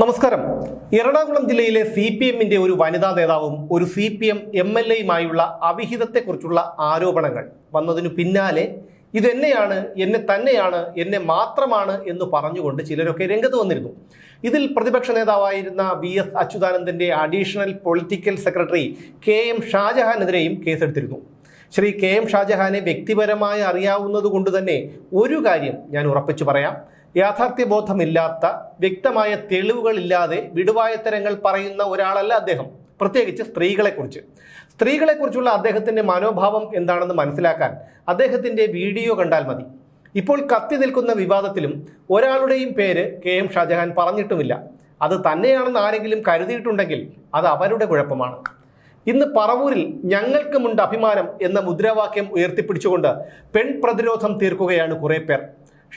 നമസ്കാരം. എറണാകുളം ജില്ലയിലെ C P എമ്മിന്റെ ഒരു വനിതാ നേതാവും ഒരു C P M M L എയുമായുള്ള അവിഹിതത്തെക്കുറിച്ചുള്ള ആരോപണങ്ങൾ വന്നതിനു പിന്നാലെ ഇതെന്നെയാണ് എന്നെ തന്നെയാണ് എന്നെ മാത്രമാണ് എന്ന് പറഞ്ഞുകൊണ്ട് ചിലരൊക്കെ രംഗത്ത് വന്നിരുന്നു. ഇതിൽ പ്രതിപക്ഷ നേതാവായിരുന്ന V S അച്യുതാനന്ദന്റെ additional political secretary K M ഷാജഹാനെതിരെയും കേസെടുത്തിരുന്നു. ശ്രീ കെ എം ഷാജഹാനെ വ്യക്തിപരമായി അറിയാവുന്നത് കൊണ്ട് തന്നെ ഒരു കാര്യം ഞാൻ ഉറപ്പിച്ചു പറയാം. യാഥാർത്ഥ്യബോധമില്ലാത്ത വ്യക്തമായ തെളിവുകളില്ലാതെ വിടുവായത്തരങ്ങൾ പറയുന്ന ഒരാളല്ല അദ്ദേഹം. പ്രത്യേകിച്ച് സ്ത്രീകളെക്കുറിച്ച്. സ്ത്രീകളെക്കുറിച്ചുള്ള അദ്ദേഹത്തിന്റെ മനോഭാവം എന്താണെന്ന് മനസ്സിലാക്കാൻ അദ്ദേഹത്തിന്റെ വീഡിയോ കണ്ടാൽ മതി. ഇപ്പോൾ കത്തി നിൽക്കുന്ന വിവാദത്തിലും ഒരാളുടെയും പേര് കെ എം ഷാജഹാൻ പറഞ്ഞിട്ടുമില്ല. അത് തന്നെയാണെന്ന് ആരെങ്കിലും കരുതിയിട്ടുണ്ടെങ്കിൽ അത് അവരുടെ കുഴപ്പമാണ്. ഇന്ന് പറവൂരിൽ ഞങ്ങൾക്കുമുണ്ട് അഭിമാനം എന്ന മുദ്രാവാക്യം ഉയർത്തിപ്പിടിച്ചുകൊണ്ട് പെൺ പ്രതിരോധം തീർക്കുകയാണ് കുറേ പേർ.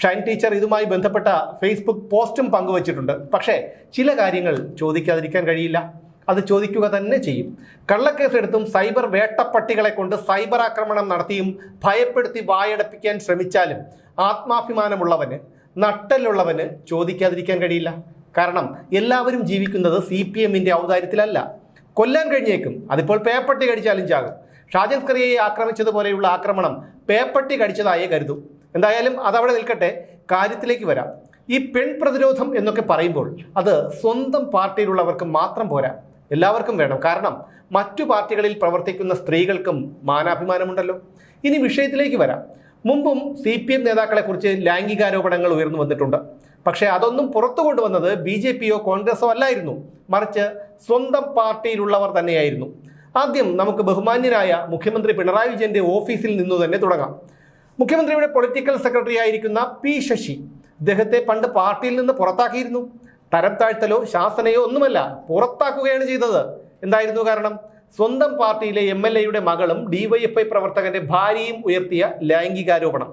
ഷൈൻ ടീച്ചർ ഇതുമായി ബന്ധപ്പെട്ട ഫേസ്ബുക്ക് പോസ്റ്റും പങ്കുവച്ചിട്ടുണ്ട്. പക്ഷേ ചില കാര്യങ്ങൾ ചോദിക്കാതിരിക്കാൻ കഴിയില്ല. അത് ചോദിക്കുക തന്നെ ചെയ്യും. കള്ളക്കേസെടുത്തും സൈബർ വേട്ടപ്പട്ടികളെ കൊണ്ട് സൈബർ ആക്രമണം നടത്തിയും ഭയപ്പെടുത്തി വായടപ്പിക്കാൻ ശ്രമിച്ചാലും ആത്മാഭിമാനമുള്ളവന് നട്ടലുള്ളവന് ചോദിക്കാതിരിക്കാൻ കഴിയില്ല. കാരണം എല്ലാവരും ജീവിക്കുന്നത് സി പി എമ്മിന്റെ ഔദാര്യത്തിലല്ല. കൊല്ലാൻ കഴിഞ്ഞേക്കും. അതിപ്പോൾ പേപ്പട്ടി കടിച്ചാലും ചാകും. ഷാജൻസ്കറിയെ ആക്രമിച്ചതുപോലെയുള്ള ആക്രമണം പേപ്പട്ടി കടിച്ചതായേ കരുതൂ. എന്തായാലും അതവിടെ നിൽക്കട്ടെ കാര്യത്തിലേക്ക് വരാം. ഈ പെൺ പ്രതിരോധം എന്നൊക്കെ പറയുമ്പോൾ അത് സ്വന്തം പാർട്ടിയിലുള്ളവർക്ക് മാത്രം പോരാ എല്ലാവർക്കും വേണം. കാരണം മറ്റു പാർട്ടികളിൽ പ്രവർത്തിക്കുന്ന സ്ത്രീകൾക്കും മാനാഭിമാനമുണ്ടല്ലോ. ഇനി വിഷയത്തിലേക്ക് വരാം. മുമ്പും സി പി എം നേതാക്കളെക്കുറിച്ച് ലൈംഗികാരോപണങ്ങൾ ഉയർന്നു വന്നിട്ടുണ്ട്. പക്ഷേ അതൊന്നും പുറത്തു കൊണ്ടുവന്നത് ബി ജെ പിയോ കോൺഗ്രസോ അല്ലായിരുന്നു. മറിച്ച് സ്വന്തം പാർട്ടിയിലുള്ളവർ തന്നെയായിരുന്നു. ആദ്യം നമുക്ക് ബഹുമാന്യരായ മുഖ്യമന്ത്രി പിണറായി വിജയന്റെ ഓഫീസിൽ നിന്നു തന്നെ തുടങ്ങാം. മുഖ്യമന്ത്രിയുടെ പൊളിറ്റിക്കൽ സെക്രട്ടറി ആയിരിക്കുന്ന പി ശശി അദ്ദേഹത്തെ പണ്ട് പാർട്ടിയിൽ നിന്ന് പുറത്താക്കിയിരുന്നു. തരം താഴ്ത്തലോ ശാസനയോ ഒന്നുമല്ല പുറത്താക്കുകയാണ് ചെയ്തത്. എന്തായിരുന്നു കാരണം? സ്വന്തം പാർട്ടിയിലെ എം എൽ എയുടെ മകളും ഡിവൈഎഫ്ഐ പ്രവർത്തകന്റെ ഭാര്യയും ഉയർത്തിയ ലൈംഗികാരോപണം.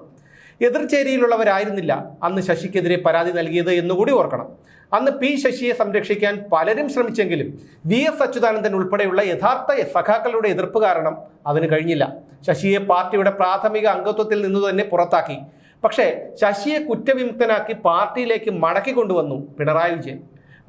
എതിർചേരിയിലുള്ളവരായിരുന്നില്ല അന്ന് ശശിക്കെതിരെ പരാതി നൽകിയത് എന്നുകൂടി ഓർക്കണം. അന്ന് പി ശശിയെ സംരക്ഷിക്കാൻ പലരും ശ്രമിച്ചെങ്കിലും വി എസ് അച്യുതാനന്ദൻ ഉൾപ്പെടെയുള്ള യഥാർത്ഥ സഖാക്കളുടെ എതിർപ്പ് കാരണം അതിന് കഴിഞ്ഞില്ല. ശശിയെ പാർട്ടിയുടെ പ്രാഥമിക അംഗത്വത്തിൽ നിന്ന് തന്നെ പുറത്താക്കി. പക്ഷേ ശശിയെ കുറ്റവിമുക്തനാക്കി പാർട്ടിയിലേക്ക് മടക്കി കൊണ്ടുവന്നു പിണറായി വിജയൻ.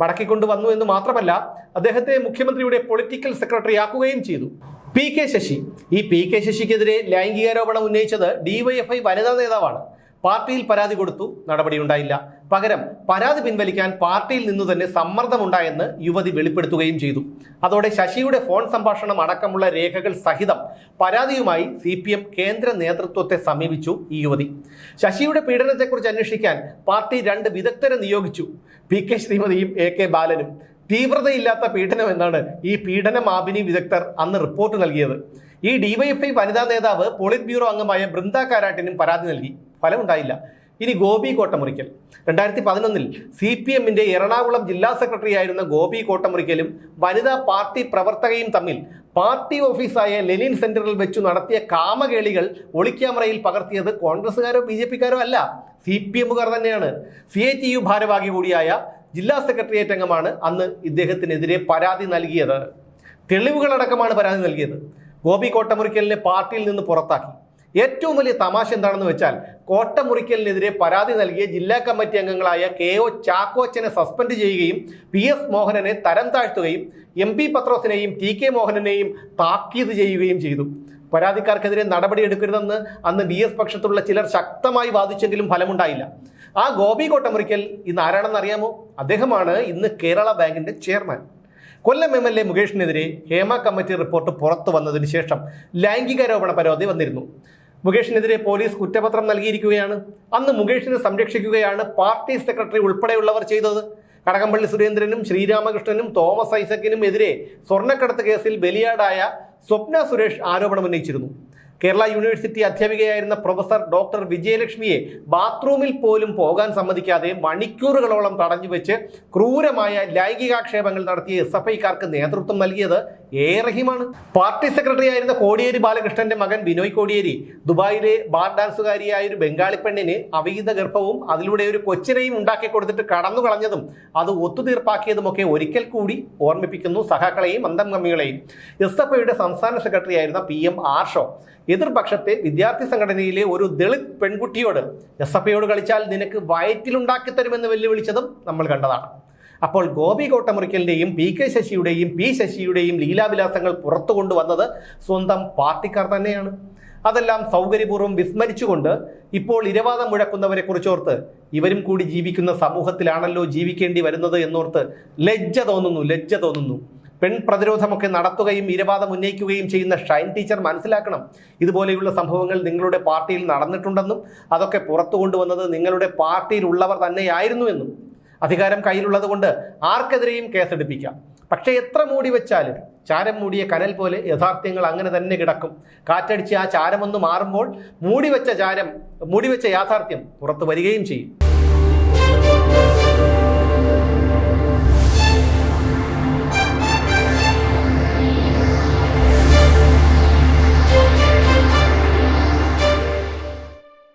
മടക്കിക്കൊണ്ടുവന്നു എന്ന് മാത്രമല്ല അദ്ദേഹത്തെ മുഖ്യമന്ത്രിയുടെ പൊളിറ്റിക്കൽ സെക്രട്ടറി ആക്കുകയും ചെയ്തു. P K Sasi. ഈ പി കെ ശശിക്കെതിരെ ലൈംഗികാരോപണം ഉന്നയിച്ചത് ഡിവൈഎഫ്ഐ വനിതാ നേതാവാണ്. പാർട്ടിയിൽ പരാതി കൊടുത്തു നടപടിയുണ്ടായില്ല. പകരം പരാതി പിൻവലിക്കാൻ പാർട്ടിയിൽ നിന്നു തന്നെ സമ്മർദ്ദമുണ്ടായെന്ന് യുവതി വെളിപ്പെടുത്തുകയും ചെയ്തു. അതോടെ ശശിയുടെ ഫോൺ സംഭാഷണം അടക്കമുള്ള രേഖകൾ സഹിതം പരാതിയുമായി സി പി എം കേന്ദ്ര നേതൃത്വത്തെ സമീപിച്ചു ഈ യുവതി. ശശിയുടെ പീഡനത്തെക്കുറിച്ച് അന്വേഷിക്കാൻ പാർട്ടി രണ്ട് വിദഗ്ധരെ നിയോഗിച്ചു. പി കെ ശ്രീമതിയും എ കെ ബാലനും. തീവ്രതയില്ലാത്ത പീഡനം എന്നാണ് ഈ പീഡന മാപിനി വിദഗ്ധർ അന്ന് റിപ്പോർട്ട് നൽകിയത്. ഈ ഡിവൈഎഫ്ഐ വനിതാ നേതാവ് പോളിറ്റ് ബ്യൂറോ അംഗമായ ബൃന്ദ കാരാട്ടിനും പരാതി നൽകി. ഫലമുണ്ടായില്ല. ഇനി ഗോപി കോട്ടമുറിക്കൽ. രണ്ടായിരത്തി പതിനൊന്നിൽ സി പി എമ്മിന്റെ എറണാകുളം ജില്ലാ സെക്രട്ടറി ആയിരുന്ന ഗോപി കോട്ടമുറിക്കലും വനിതാ പാർട്ടി പ്രവർത്തകയും തമ്മിൽ പാർട്ടി ഓഫീസായ ലെനിൻ സെന്ററിൽ വെച്ച് നടത്തിയ കാമകേളികൾ ഒളിക്യാമറയിൽ പകർത്തിയത് കോൺഗ്രസ്സുകാരോ ബി ജെ പിക്കാരോ അല്ല. സി പി എമ്മുകാർ തന്നെയാണ്. സി ഐ ടി യു ഭാരവാഹി കൂടിയായ ജില്ലാ സെക്രട്ടേറിയറ്റ് അംഗമാണ് അന്ന് ഇദ്ദേഹത്തിനെതിരെ പരാതി നൽകിയത്. തെളിവുകളടക്കമാണ് പരാതി നൽകിയത്. ഗോപി കോട്ടമുറിക്കലിനെ പാർട്ടിയിൽ നിന്ന് പുറത്താക്കി. ഏറ്റവും വലിയ തമാശ എന്താണെന്ന് വെച്ചാൽ കോട്ടമുറിക്കലിനെതിരെ പരാതി നൽകിയ ജില്ലാ കമ്മിറ്റി അംഗങ്ങളായ കെ ഒ ചാക്കോച്ചനെ സസ്പെൻഡ് ചെയ്യുകയും പി എസ് മോഹനനെ തരം താഴ്ത്തുകയും എം പി പത്രോസിനെയും ടി കെ മോഹനനെയും താക്കീത് ചെയ്യുകയും ചെയ്തു. പരാതിക്കാർക്കെതിരെ നടപടിയെടുക്കരുതെന്ന് അന്ന് ബി എസ് പക്ഷത്തുള്ള ചിലർ ശക്തമായി വാദിച്ചെങ്കിലും ഫലമുണ്ടായില്ല. ആ ഗോപി കോട്ടമുറിക്കൽ ഇന്ന് ആരാണെന്ന് അറിയാമോ? അദ്ദേഹമാണ് ഇന്ന് കേരള ബാങ്കിന്റെ chairman. Kollam M L A മുകേഷിനെതിരെ Hema committee report പുറത്തു വന്നതിന് ശേഷം ലൈംഗികാരോപണ പരാതി വന്നിരുന്നു. മുകേഷിനെതിരെ പോലീസ് കുറ്റപത്രം നൽകിയിരിക്കുകയാണ്. അന്ന് മുകേഷിനെ സംരക്ഷിക്കുകയാണ് പാർട്ടി സെക്രട്ടറി ഉൾപ്പെടെയുള്ളവർ ചെയ്തത്. കടകംപള്ളി സുരേന്ദ്രനും ശ്രീരാമകൃഷ്ണനും തോമസ് ഐസക്കിനും എതിരെ സ്വർണക്കടത്ത് കേസിൽ ബലിയാടായ സ്വപ്ന സുരേഷ് ആരോപണം ഉന്നയിച്ചിരുന്നു. കേരള യൂണിവേഴ്സിറ്റി അധ്യാപികയായിരുന്ന പ്രൊഫസർ ഡോക്ടർ വിജയലക്ഷ്മിയെ ബാത്റൂമിൽ പോലും പോകാൻ സമ്മതിക്കാതെ മണിക്കൂറുകളോളം തടഞ്ഞു വെച്ച് ക്രൂരമായ ലൈംഗികാക്ഷേപങ്ങൾ നടത്തിയ എസ് എഫ് ഐക്കാർക്ക് നേതൃത്വം നൽകിയത് എ റഹീമാണ് പാർട്ടി സെക്രട്ടറി ആയിരുന്ന കോടിയേരി ബാലകൃഷ്ണന്റെ മകൻ ബിനോയ് കോടിയേരി ദുബായിലെ ബാർ ഡാൻസുകാരിയായ ഒരു ബംഗാളി പെണ്ണിന് അവിഹിത ഗർഭവും അതിലൂടെ ഒരു കൊച്ചിനെയും ഉണ്ടാക്കി കൊടുത്തിട്ട് കടന്നു കളഞ്ഞതും അത് ഒത്തുതീർപ്പാക്കിയതുമൊക്കെ ഒരിക്കൽ കൂടി ഓർമ്മിപ്പിക്കുന്നു സഹാക്കളെയും അന്തംഗമികളെയും. എസ് എഫ് ഐയുടെ സംസ്ഥാന സെക്രട്ടറി ആയിരുന്ന പി എം ആർഷോ. എതിർപക്ഷത്തെ വിദ്യാർത്ഥി സംഘടനയിലെ ഒരു ദളിത് പെൺകുട്ടിയോട് എസ് എഫ് ഐയോട് കളിച്ചാൽ നിനക്ക് വയറ്റിലുണ്ടാക്കി തരുമെന്ന് വെല്ലുവിളിച്ചതും നമ്മൾ കണ്ടതാണ്. അപ്പോൾ ഗോപി കോട്ടമുറിക്കലിന്റെയും പി കെ ശശിയുടെയും പി ശശിയുടെയും ലീലാവിലാസങ്ങൾ പുറത്തു കൊണ്ടുവന്നത് സ്വന്തം പാർട്ടിക്കാർ തന്നെയാണ്. അതെല്ലാം സൗകര്യപൂർവം വിസ്മരിച്ചുകൊണ്ട് ഇപ്പോൾ ഇരവാദം മുഴക്കുന്നവരെ കുറിച്ചോർത്ത് ഇവരും കൂടി ജീവിക്കുന്ന സമൂഹത്തിലാണല്ലോ ജീവിക്കേണ്ടി വരുന്നത് എന്നോർത്ത് ലജ്ജ തോന്നുന്നു ലജ്ജ തോന്നുന്നു. പെൺ പ്രതിരോധമൊക്കെ നടത്തുകയും ഇരവാദം ഉന്നയിക്കുകയും ചെയ്യുന്ന ഷൈൻ ടീച്ചർ മനസ്സിലാക്കണം. ഇതുപോലെയുള്ള സംഭവങ്ങൾ നിങ്ങളുടെ പാർട്ടിയിൽ നടന്നിട്ടുണ്ടെന്നും അതൊക്കെ പുറത്തു കൊണ്ടുവന്നത് നിങ്ങളുടെ പാർട്ടിയിലുള്ളവർ തന്നെയായിരുന്നു എന്നും. അധികാരം കയ്യിലുള്ളത് കൊണ്ട് ആർക്കെതിരെയും കേസെടുപ്പിക്കാം. പക്ഷേ എത്ര മൂടി വെച്ചാലും ചാരം മൂടിയ കനൽ പോലെ യഥാർത്ഥ്യങ്ങൾ അങ്ങനെ തന്നെ കിടക്കും. കാറ്റടിച്ച് ആ ചാരമൊന്ന് മാറുമ്പോൾ മൂടിവെച്ച ചാരം മൂടിവെച്ച യാഥാർത്ഥ്യം പുറത്തു വരികയും ചെയ്യും.